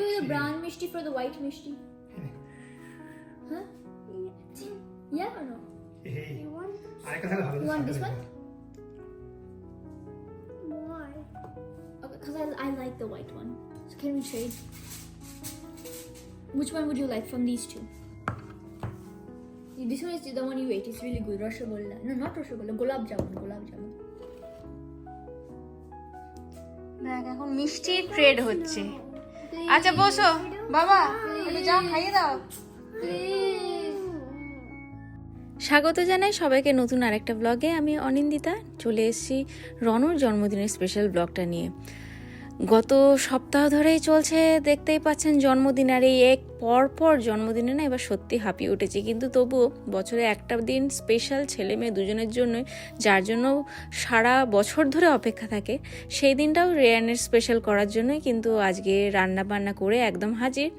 you the brown mishti for the white mishti? Huh? Yeah or no? এই You want ভালো You want this one? why? Okay, because I, I like the white one. So can we trade? Which one would you like from these two? This one is the one you ate. It's really good. Rasgulla. No, not Rasgulla. Gulab jamun. Gulab jamun. দেখ এখন মিষ্টির trade হচ্ছে আচ্ছা বসো। বাবা, একটু যা খাইয়ে দাও। স্বাগত জানাই সবাইকে নতুন আরেকটা ব্লগে আমি অনিন্দিতা, চলে এসেছি রনর জন্মদিনের স্পেশাল ব্লগটা নিয়ে। গত সপ্তাহ ধরেই চলছে, দেখতেই পাচ্ছেন জন্মদিন আর এই এক পর পর জন্মদিনে না এবার সত্যি হাঁপিয়ে উঠেছি। কিন্তু তবুও বছরে একটা দিন স্পেশাল ছেলে মেয়ে দুজনের জন্যই, যার জন্য সারা বছর ধরে অপেক্ষা থাকে, সেই দিনটাও রেয়ানের স্পেশাল করার জন্যই কিন্তু আজকে রান্না বান্না করে একদম হাজির।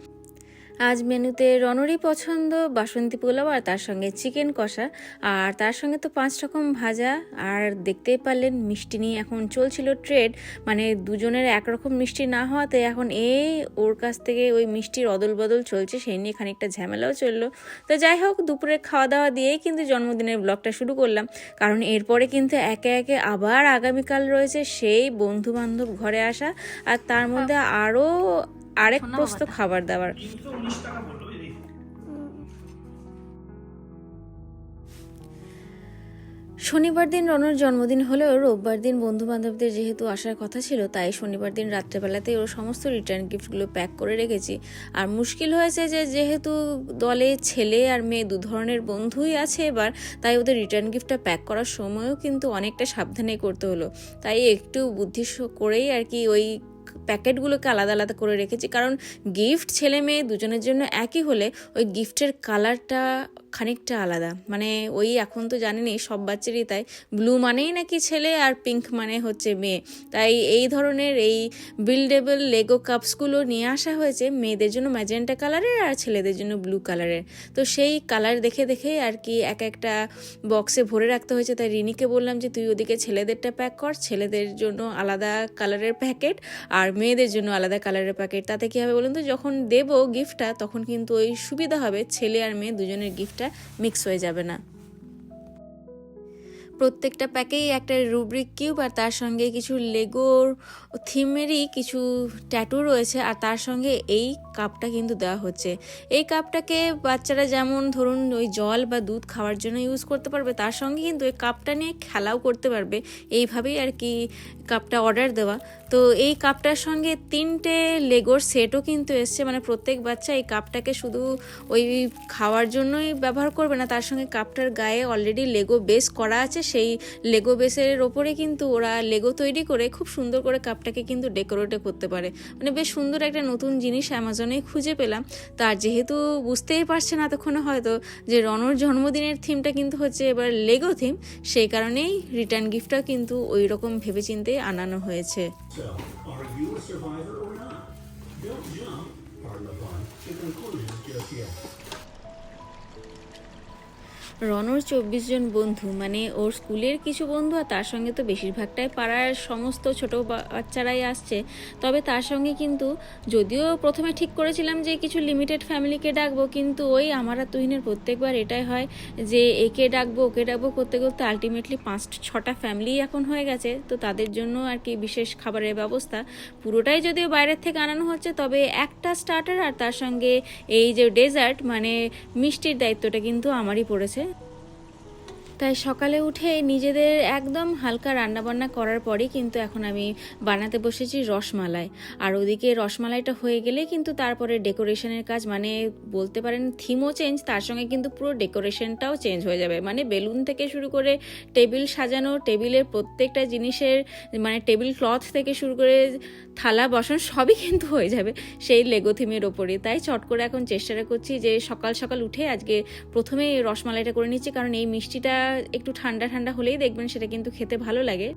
আজ মেনুতে রনরই পছন্দ, বাসন্তী পোলাও আর তার সঙ্গে চিকেন কষা। আর তার সঙ্গে তো পাঁচ রকম ভাজা। আর দেখতেই পারলেন মিষ্টি নিয়ে এখন চলছিল ট্রেড মানে দুজনের একরকম মিষ্টি না হওয়াতে এখন এই ওর কাছ থেকে ওই মিষ্টির অদল বদল চলছে। সেই নিয়ে খানিকটা ঝামেলাও চলল। তো যাই হোক, দুপুরে খাওয়া দাওয়া দিয়েই কিন্তু জন্মদিনের ব্লগটা শুরু করলাম। কারণ এরপরে কিন্তু একে একে আবার আগামীকাল রয়েছে সেই বন্ধু বান্ধব ঘরে আসা। আর তার মধ্যে আরও আরেক প্রস্ত খাবার দাবার। শনিবার দিন রনর জন্মদিন হলেও রোববার দিন বন্ধু বান্ধবদের যেহেতু আসার কথা ছিল তাই শনিবার দিন রাত্রেবেলাতেই ওর সমস্ত রিটার্ন গিফটগুলো প্যাক করে রেখেছি। আর মুশকিল হয়েছে যে যেহেতু দলে ছেলে আর মেয়ে দু ধরনের বন্ধুই আছে এবার তাই ওদের রিটার্ন গিফটটা প্যাক করার সময়ও কিন্তু অনেকটা সাবধানে করতে হলো। তাই একটু বুদ্ধি করেই আর কি ওই প্যাকেটগুলোকে আলাদা আলাদা করে রেখেছি। কারণ গিফট ছেলে মেয়ে দুজনের জন্য একই হলে ওই গিফটের কালারটা খানিকটা আলাদা। মানে ওই এখন তো জানেনই সব বাচ্চারই তাই। ব্লু মানেই নাকি ছেলে আর পিঙ্ক মানে হচ্ছে মেয়ে। তাই এই ধরনের এই বিল্ডেবল লেগো কাপসগুলো নিয়ে আসা হয়েছে মেয়েদের জন্য ম্যাজেন্টা কালারের আর ছেলেদের জন্য ব্লু কালারের। তো সেই কালার দেখে দেখে আর কি এক একটা বক্সে ভরে রাখতে হয়েছে। তাই রিনিকে বললাম যে, তুই ওদিকে ছেলেদেরটা প্যাক কর। ছেলেদের জন্য আলাদা কালারের প্যাকেট আর মেয়েদের জন্য আলাদা কালারের প্যাকেট তাতে কী হবে বলুন তো? যখন দেবো গিফটটা তখন কিন্তু ওই সুবিধা হবে, ছেলে আর মেয়ে দুজনের গিফটটা মিক্স হয়ে যাবে না। প্রত্যেকটা প্যাকেই একটা রুব্রিক কিউব আর তার সঙ্গে কিছু লেগোর থিমেরই কিছু ট্যাটু রয়েছে আর তার সঙ্গে এই কাপটা কিন্তু দেওয়া হচ্ছে। এই কাপটাকে বাচ্চারা যেমন ধরুন ওই জল বা দুধ খাওয়ার জন্য ইউজ করতে পারবে, তার সঙ্গে কিন্তু এই কাপটা নিয়ে খেলাও করতে পারবে। এইভাবেই আর কি কাপটা অর্ডার দেওয়া। তো এই কাপটার সঙ্গে তিনটে লেগোর সেটও কিন্তু এসছে। মানে প্রত্যেক বাচ্চা এই কাপটাকে শুধু ওই খাওয়ার জন্যই ব্যবহার করবে না, তার সঙ্গে কাপটার গায়ে অলরেডি লেগো বেস করা আছে সেই লেগো বেসের ওপরে কিন্তু ওরা লেগো তৈরি করে খুব সুন্দর করে কাপটাকে কিন্তু ডেকোরেটও করতে পারে মানে বেশ সুন্দর একটা নতুন জিনিস অ্যামাজনে খুঁজে পেলাম তার যেহেতু বুঝতেই পারছে না এতক্ষণে হয়তো যে রনর জন্মদিনের থিমটা কিন্তু হচ্ছে এবার লেগো থিম সেই কারণেই রিটার্ন গিফটটা কিন্তু ওই রকম ভেবেচিন্তে আনানো হয়েছে? Don't jump, the to conclusions just yet. রনর চব্বিশ জন বন্ধু মানে ওর স্কুলের কিছু বন্ধু আর তার সঙ্গে তো বেশিরভাগটাই পাড়ার সমস্ত ছোট বাচ্চারাই আসছে। তবে তার সঙ্গে কিন্তু যদিও প্রথমে ঠিক করেছিলাম যে কিছু লিমিটেড ফ্যামিলিকে ডাকবো, কিন্তু ওই আমার আর তুহিনের প্রত্যেকবার এটাই হয় যে একে ডাকবো, ওকে ডাকবো করতে করতে আলটিমেটলি পাঁচ, ছটা ফ্যামিলি এখন হয়ে গেছে। তো তাদের জন্য আর কি বিশেষ খাবারের ব্যবস্থা। পুরোটাই যদিও বাইরের থেকে আনানো হচ্ছে, তবে একটা স্টার্টার আর তার সঙ্গে এই যে ডেজার্ট মানে মিষ্টির দায়িত্বটা কিন্তু আমারই পড়েছে। তাই সকালে উঠে নিজেদের একদম হালকা রান্নাবান্না করার পরেই কিন্তু এখন আমি বানাতে বসেছি রসমালাই। আর ওদিকে রসমালাইটা হয়ে গেলেই কিন্তু তারপরে ডেকোরেশনের কাজ মানে বলতে পারেন থিমও চেঞ্জ, তার সঙ্গে কিন্তু পুরো ডেকোরেশনটাও চেঞ্জ হয়ে যাবে। মানে বেলুন থেকে শুরু করে টেবিল সাজানো, টেবিলের প্রত্যেকটা জিনিসের মানে টেবিল ক্লথ থেকে শুরু করে থালা, বাসন সবই কিন্তু হয়ে যাবে সেই লেগো থিমের ওপরে তাই চট করে এখন চেষ্টাটা করছি যে সকাল সকাল উঠে আজকে প্রথমে রসমালাইটা করে নিচ্ছি, কারণ এই মিষ্টিটা একটু ঠান্ডা ঠান্ডা হলেই দেখবেন সেটা কিন্তু খেতে ভালো লাগে।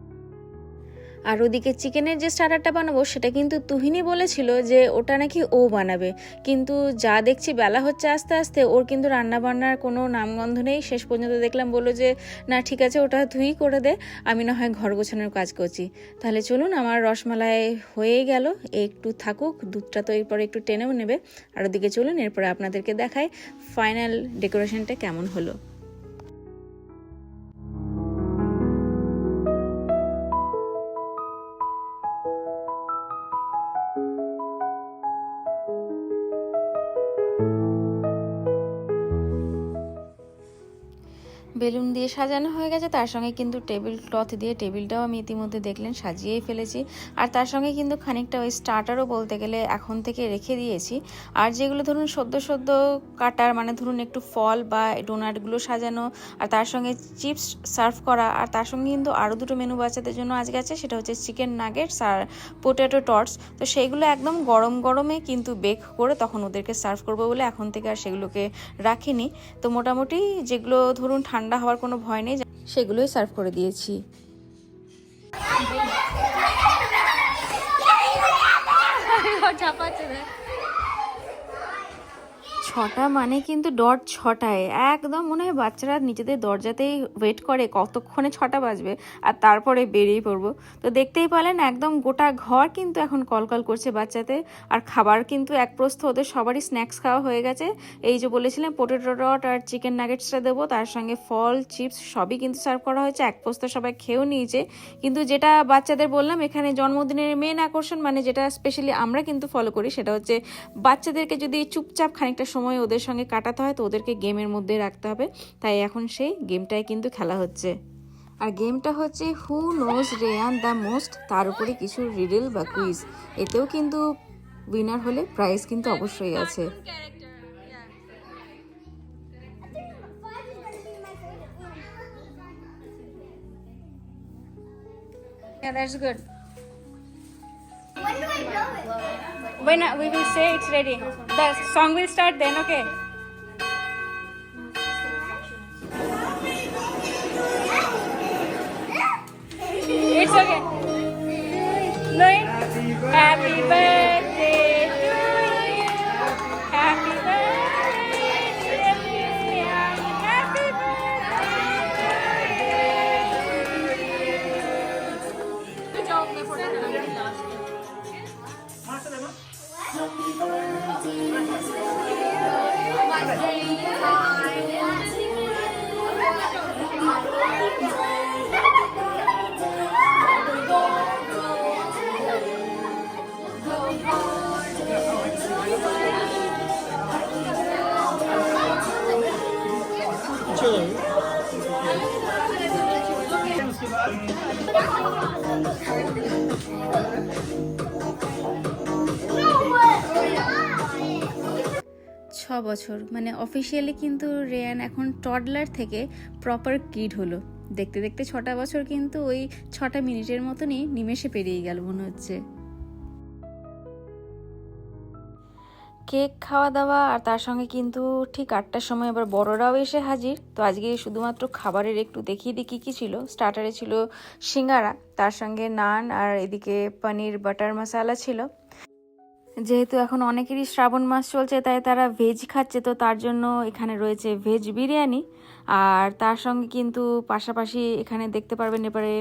আর ওদিকে চিকেনের যে স্টার্টারটা বানাবো, সেটা কিন্তু তুহিনি বলেছিল যে ওটা নাকি ও বানাবে। কিন্তু যা দেখছি বেলা হচ্ছে আস্তে আস্তে, ওর কিন্তু রান্না বান্নার কোনো নামগন্ধ নেই। শেষ পর্যন্ত দেখলাম বলল যে, না, ঠিক আছে, ওটা তুই করে দে, আমি না হয় ঘর গোছানোর কাজ করছি। তাহলে চলুন, আমার রসমালাই হয়েই গেল। একটু থাকুক, দুধটা তো এরপরে একটু টেনেও নেবে। আর ওদিকে চলুন, এরপরে আপনাদেরকে দেখাই ফাইনাল ডেকোরেশনটা কেমন হলো। বেলুন দিয়ে সাজানো হয়ে গেছে। তার সঙ্গে কিন্তু টেবিল ক্লথ দিয়ে টেবিলটাও আমি ইতিমধ্যে দেখলেন, সাজিয়েই ফেলেছি। আর তার সঙ্গে কিন্তু খানিকটা ওই স্টার্টারও বলতে গেলে এখন থেকে রেখে দিয়েছি। আর যেগুলো ধরুন সদ্য সদ্য কাটার মানে ধরুন একটু ফল বা ডোনাটগুলো সাজানো, আর তার সঙ্গে চিপস সার্ভ করা, আর তার সঙ্গে কিন্তু আরও দুটো মেনু বাচ্চাদের জন্য আজকে আছে, সেটা হচ্ছে চিকেন নাগেটস আর পোটেটো টর্টস তো সেইগুলো একদম গরম গরমে কিন্তু বেক করে তখন ওদেরকে সার্ভ করব বলে এখন থেকে আর সেগুলোকে রাখিনি। তো মোটামুটি যেগুলো ধরুন ঠান্ডা হওয়ার কোনো ভয় নেই সেগুলোই সার্ভ করে দিয়েছি। ছটা মানে কিন্তু ডট ছটায়। একদম মনে হয় বাচ্চারা নিজেদের দরজাতেই ওয়েট করে কতক্ষণে ছটা বাজবে আর তারপরে বেরিয়ে পড়ব। তো দেখতেই পেলেন একদম গোটা ঘর কিন্তু এখন কলকল করছে বাচ্চাতে আর খাবার কিন্তু এক প্রস্থ, ওদের সবারই স্ন্যাক্স খাওয়া হয়ে গেছে। এই যে বলেছিলাম পোটেটো ডট আর চিকেন নাগেটসটা দেবো, তার সঙ্গে ফল চিপস সবই কিন্তু সার্ভ করা হয়েছে। এক প্রস্থ সবাই খেয়েও নিয়েছে। কিন্তু যেটা বাচ্চাদের বললাম, এখানে জন্মদিনের মেন আকর্ষণ মানে যেটা স্পেশালি আমরা কিন্তু ফলো করি, সেটা হচ্ছে বাচ্চাদেরকে যদি চুপচাপ খানিকটা সময় ওদের সঙ্গে কাটাতে হয় তো ওদেরকে গেমের মধ্যে রাখতে হবে। তাই এখন সেই গেমটাই কিন্তু খেলা হচ্ছে। আর গেমটা হচ্ছে who knows Reyan the most তার উপরে কিছু রিডল বা কুইজ এতেও কিন্তু উইনার হলে প্রাইজ কিন্তু অবশ্যই আছে। Yeah, that's good. When do I blow it? When uh, we will say it's ready, the song will start then, okay? It's okay. No, happy birthday ছ বছর মানে অফিসিয়ালি কিন্তু রেয়ান এখন টডলার থেকে প্রপার কিড হলো। দেখতে দেখতে ছটা বছর কিন্তু ওই ছটা মিনিটের মতনই নিমেষে পেরিয়ে গেল মনে হচ্ছে। কেক খাওয়া দাওয়া আর তার সঙ্গে কিন্তু ঠিক আটটার সময় আবার বড়রাও এসে হাজির। তো আজকে শুধুমাত্র খাবারের একটু দেখিয়ে দিই কী কী ছিল। স্টার্টারে ছিল সিঙ্গারা, তার সঙ্গে নান আর এদিকে পনির, বাটার মশালা ছিল। যেহেতু এখন অনেকেরই শ্রাবণ মাস চলছে, তাই তারা ভেজ খাচ্ছে, তো তার জন্য এখানে রয়েছে ভেজ বিরিয়ানি। আর তার সঙ্গে কিন্তু পাশাপাশি এখানে দেখতে পারবেন এবারে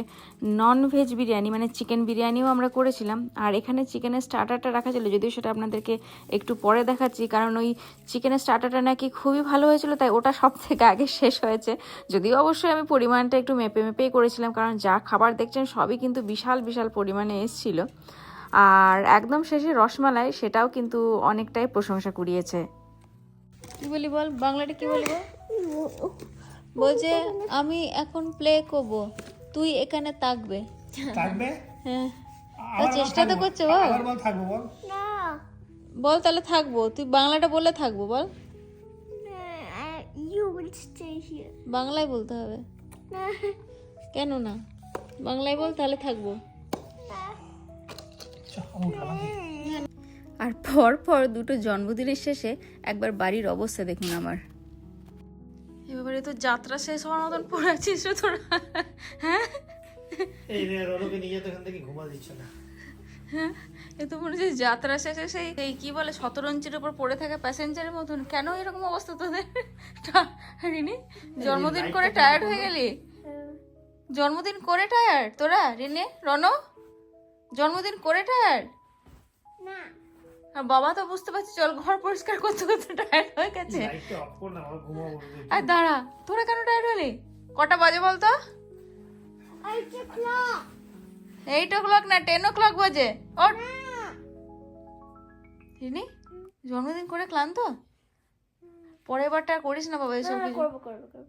নন ভেজ বিরিয়ানি মানে চিকেন বিরিয়ানিও আমরা করেছিলাম। আর এখানে চিকেনের স্টার্টারটা রাখা ছিল, যদিও সেটা আপনাদেরকে একটু পরে দেখাচ্ছি, কারণ ওই চিকেনের স্টার্টারটা নাকি খুবই ভালো হয়েছিল, তাই ওটা সব থেকে আগে শেষ হয়েছে। যদিও অবশ্যই আমি পরিমাণটা একটু মেপে মেপেই করেছিলাম, কারণ যা খাবার দেখছেন সবই কিন্তু বিশাল বিশাল পরিমাণে এসছিল। আর একদম শেষে রসমালাই সেটাও কিন্তু অনেকটাই প্রশংসা কুড়িয়েছে। কি বলি বল? বাংলাটা কি বলব বলছে আমি এখন প্লে করব। তুই এখানে থাকবে। থাকবে? হ্যাঁ। চেষ্টা তো। করছ বল। আবার বল থাকব বল. বল তাহলে থাকব। তুই বাংলাটা বললে থাকব বল। বাংলায় বলতে হবে। কেন না? বাংলায় বল তাহলে থাকব। আর পর পর দুটো জন্মদিনের শেষে একবার বাড়ির অবস্থা দেখুন আমার। এবারে তো যাত্রা শেষ হওয়ার মতন পড়ে আছিস রে তোরা। হ্যাঁ? এই রে রোলকে নিয়ে যেতে এখান থেকে ঘুমা দিচ্ছে না। হ্যাঁ? এ তো মনে হচ্ছে যাত্রা শেষে সেই এই কি বলে শতরঞ্চির উপর পড়ে থাকা প্যাসেঞ্জারের মতন। কেন এরকম অবস্থা তোদের? রিনি জন্মদিন করে টায়ার্ড হয়ে গেলি? জন্মদিন করে টায়ার্ড তোরা রিনে রন? জন্মদিন করে টায়ার্ড? না। আর বাবা তো বুঝতে পারছি চল ঘর পরিষ্কার করতে করতে টায়ার হয়ে গেছে। লাইটটা অফ কর না আমার ঘুমাবো আর দাঁড়া তোরা কেন টায়ার্ড হলি? কটা বাজে বলতো? এইট ও ক্লক ক্লক না টেন ও ক্লক বাজে ওর রিনি জন্মদিন করে ক্লান্ত? পরের বারটা আর করিস না বাবা এসব করব করব করব।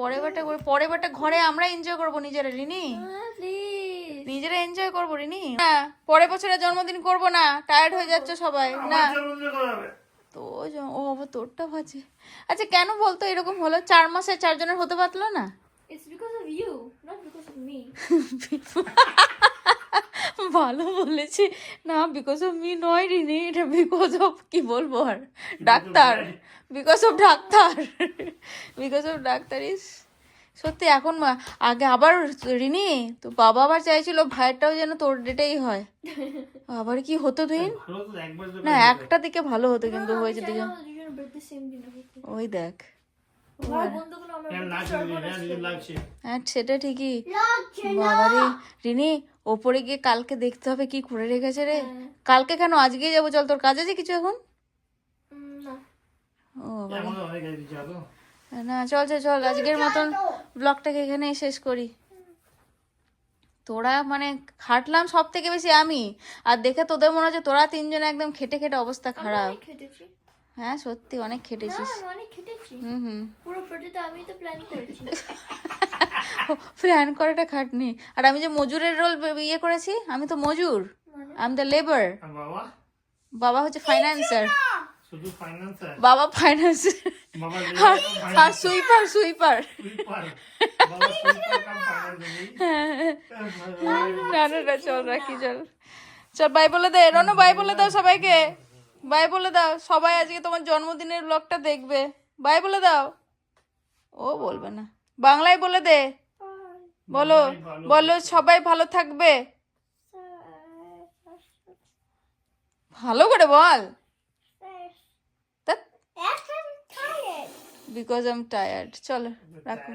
পরের বারটা করে পরের বারটা ঘরে আমরা এনজয় করব নিজেরা রিনি। নিজেরা এনজয় করব রিনি। না পরের বছরে জন্মদিন করব না টায়ার্ড হয়ে যাচ্ছে সবাই না। তো ও বাবা তোরটা বাজে। আচ্ছা কেন বলতো এরকম হলো? চার মাসে চারজনের হতে পারল না? It's because of you not because of me ভালো বলেছি। না বিকজ অফ মি নয় রিনি এটা বিকজ অফ কি বলব আর? Doctor. Because of doctor. Because of doctor ইস সত্যি এখন মা- আগে আবার রিনি তো বাবা আবার চাইছিল ভাইয়েরটাও যেন তোর ডেটেই হয়। আবার কি হতো তুই? ভালো তো একবার তো না একটা দিকে ভালো হতো কিন্তু হয়েছে হতো ওই দেখ। নিজের লাগছে। হ্যাঁ সেটা ঠিকই। বাবারে রিনি ওপরে গিয়ে কালকে দেখতে হবে কি করে রেখেছে রে। কালকে কেন? আজকে যাব। চল তোর কাজ আছে কিছু এখন? না। ও না চল চল চল আজকের মতন ব্লগটাকে এখানেই শেষ করি। তোরা মানে খাটলাম সব থেকে বেশি আমি। আর দেখে তোদের মনে হচ্ছে তোরা তিনজন একদম খেটে খেটে অবস্থা খারাপ। হ্যাঁ সত্যি অনেক খেটেছিস। হুম হুম। পুরো আমি তো প্ল্যান করেছি। প্ল্যান করাটা খাটনি। আর আমি যে মজুরের রোল ইয়ে করেছি আমি তো মজুর। আই দ্য লেবার বাবা? হচ্ছে ফাইন্যান্সার বাবা ফাইন্যান্স আর সুইপার সুইপার না চল রাখি চল। চল বাই বলে দে রনো বাই বলে দাও সবাইকে। বাই বলে দাও। সবাই আজকে তোমার জন্মদিনের ব্লগটা দেখবে। বাই বলে দাও। ও বলবে না। বাংলায় বলে দে। বলো বলো সবাই ভালো থাকবে? ভালো করে বল। বিকজ আই এম টায়ার্ড চলো রাখো।